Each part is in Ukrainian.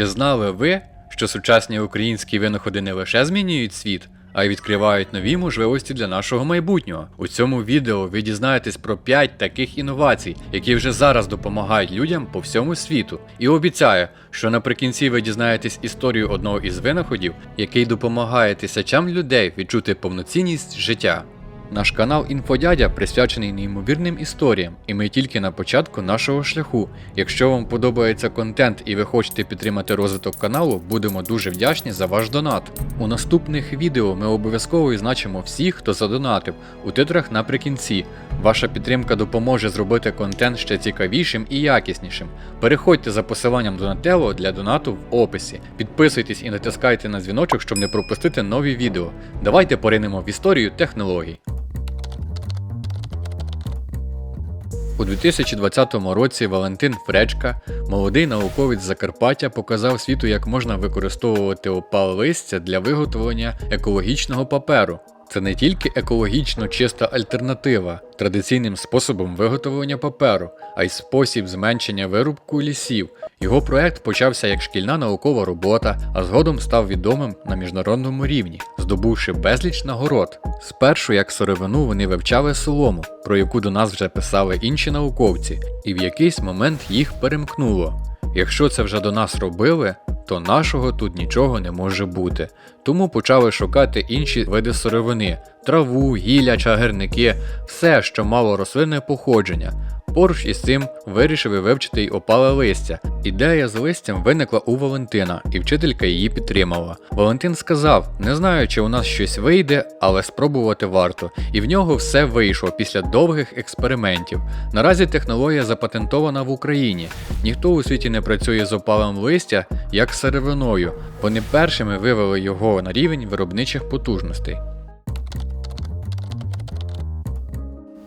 Чи знали ви, що сучасні українські винаходи не лише змінюють світ, а й відкривають нові можливості для нашого майбутнього? У цьому відео ви дізнаєтесь про 5 таких інновацій, які вже зараз допомагають людям по всьому світу. І обіцяю, що наприкінці ви дізнаєтесь історію одного із винаходів, який допомагає тисячам людей відчути повноцінність життя. Наш канал Інфодядя присвячений неймовірним історіям, і ми тільки на початку нашого шляху. Якщо вам подобається контент і ви хочете підтримати розвиток каналу, будемо дуже вдячні за ваш донат. У наступних відео ми обов'язково відзначимо всіх, хто задонатив, у титрах наприкінці. Ваша підтримка допоможе зробити контент ще цікавішим і якіснішим. Переходьте за посиланням Донателло для донату в описі. Підписуйтесь і натискайте на дзвіночок, щоб не пропустити нові відео. Давайте поринемо в історію технологій. У 2020 році Валентин Фречка, молодий науковець Закарпаття, показав світу, як можна використовувати опал листя для виготовлення екологічного паперу. Це не тільки екологічно чиста альтернатива традиційним способом виготовлення паперу, а й спосіб зменшення вирубку лісів. Його проект почався як шкільна наукова робота, а згодом став відомим на міжнародному рівні, здобувши безліч нагород. Спершу як сировину вони вивчали солому, про яку до нас вже писали інші науковці, і в якийсь момент їх перемкнуло. Якщо це вже до нас робили, то нашого тут нічого не може бути. Тому почали шукати інші види сировини: траву, гілля, чагарники, все, що мало рослинне походження. Поруч із цим вирішили вивчити й опале листя. Ідея з листям виникла у Валентина, і вчителька її підтримала. Валентин сказав: не знаю, чи у нас щось вийде, але спробувати варто. І в нього все вийшло після довгих експериментів. Наразі технологія запатентована в Україні. Ніхто у світі не працює з опалем листя як сировиною. Вони першими вивели його на рівень виробничих потужностей.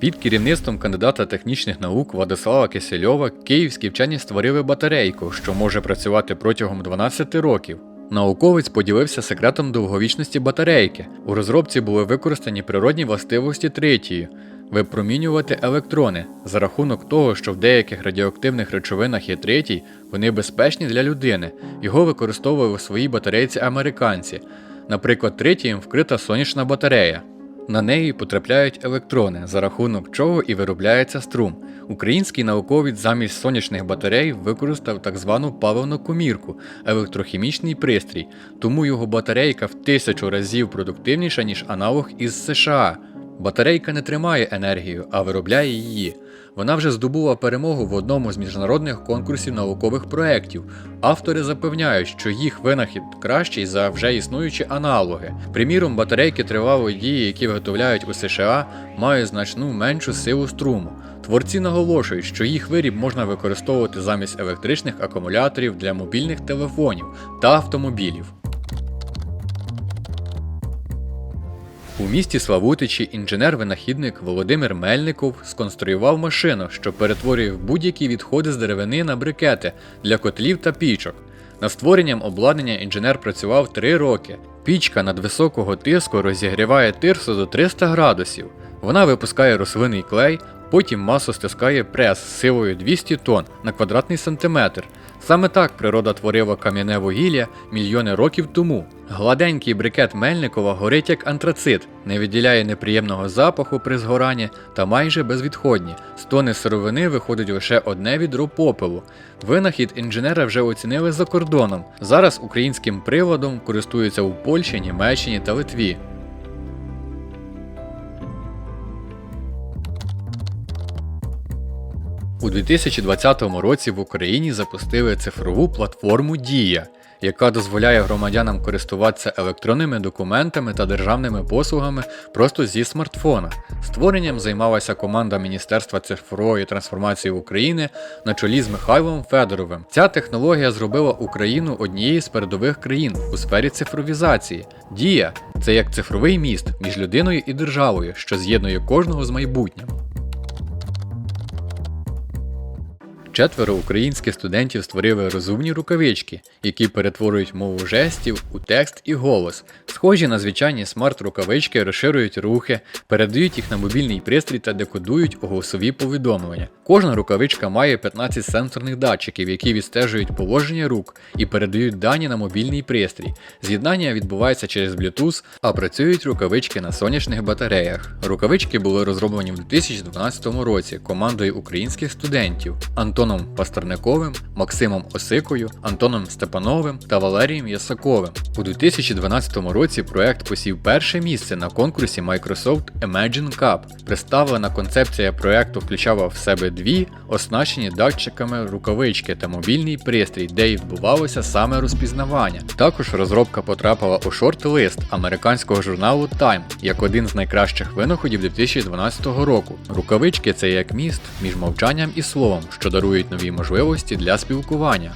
Під керівництвом кандидата технічних наук Владислава Кисельова київські вчені створили батарейку, що може працювати протягом 12 років. Науковець поділився секретом довговічності батарейки. У розробці були використані природні властивості третьої випромінювати електрони за рахунок того, що в деяких радіоактивних речовинах є третій, вони безпечні для людини. Його використовували у своїй батарейці американці. Наприклад, третієм вкрита сонячна батарея. На неї потрапляють електрони, за рахунок чого і виробляється струм. Український науковець замість сонячних батарей використав так звану паливну комірку електрохімічний пристрій, тому його батарейка в тисячу разів продуктивніша, ніж аналог із США. Батарейка не тримає енергію, а виробляє її. Вона вже здобула перемогу в одному з міжнародних конкурсів наукових проєктів. Автори запевняють, що їх винахід кращий за вже існуючі аналоги. Приміром, батарейки тривалої дії, які виготовляють у США, мають значну меншу силу струму. Творці наголошують, що їх виріб можна використовувати замість електричних акумуляторів для мобільних телефонів та автомобілів. У місті Славутичі інженер-винахідник Володимир Мельников сконструював машину, що перетворює будь-які відходи з деревини на брикети для котлів та пічок. Над створенням обладнання інженер працював 3 роки. Пічка надвисокого тиску розігріває тирсу до 300 градусів. Вона випускає рослинний клей, потім масу стискає прес з силою 200 тонн на квадратний сантиметр. Саме так природа творила кам'яне вугілля мільйони років тому. Гладенький брикет Мельникова горить як антрацит, не відділяє неприємного запаху при згоранні та майже безвідходні. З тони сировини виходить лише одне відро попелу. Винахід інженера вже оцінили за кордоном. Зараз українським приладом користуються у Польщі, Німеччині та Литві. У 2020 році в Україні запустили цифрову платформу Дія, яка дозволяє громадянам користуватися електронними документами та державними послугами просто зі смартфона. Створенням займалася команда Міністерства цифрової трансформації України на чолі з Михайлом Федоровим. Ця технологія зробила Україну однією з передових країн у сфері цифровізації. Дія це як цифровий міст між людиною і державою, що з'єднує кожного з майбутнім. Четверо українських студентів створили розумні рукавички, які перетворюють мову жестів у текст і голос. Схожі на звичайні смарт-рукавички розширюють рухи, передають їх на мобільний пристрій та декодують голосові повідомлення. Кожна рукавичка має 15 сенсорних датчиків, які відстежують положення рук і передають дані на мобільний пристрій. З'єднання відбувається через Bluetooth, а працюють рукавички на сонячних батареях. Рукавички були розроблені в 2012 році командою українських студентів Антоном Пастерниковим, Максимом Осикою, Антоном Степановим та Валерієм Ясаковим. У 2012 році проект посів перше місце на конкурсі Microsoft Imagine Cup. Представлена концепція проекту включала в себе дві оснащені датчиками рукавички та мобільний пристрій, де й відбувалося саме розпізнавання. Також розробка потрапила у шорт-лист американського журналу Time як один з найкращих винаходів 2012 року. Рукавички це як міст між мовчанням і словом, що дарують нові можливості для спілкування.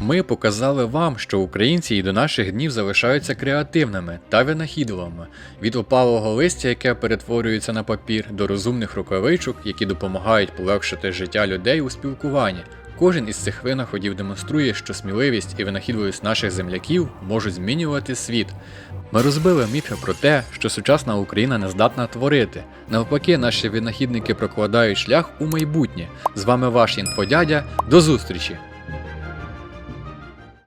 Ми показали вам, що українці і до наших днів залишаються креативними та винахідливими від опалого листя, яке перетворюється на папір, до розумних рукавичок, які допомагають полегшити життя людей у спілкуванні. Кожен із цих винаходів демонструє, що сміливість і винахідливість наших земляків можуть змінювати світ. Ми розбили міфи про те, що сучасна Україна не здатна творити. Навпаки, наші винахідники прокладають шлях у майбутнє. З вами ваш інфодядя. До зустрічі!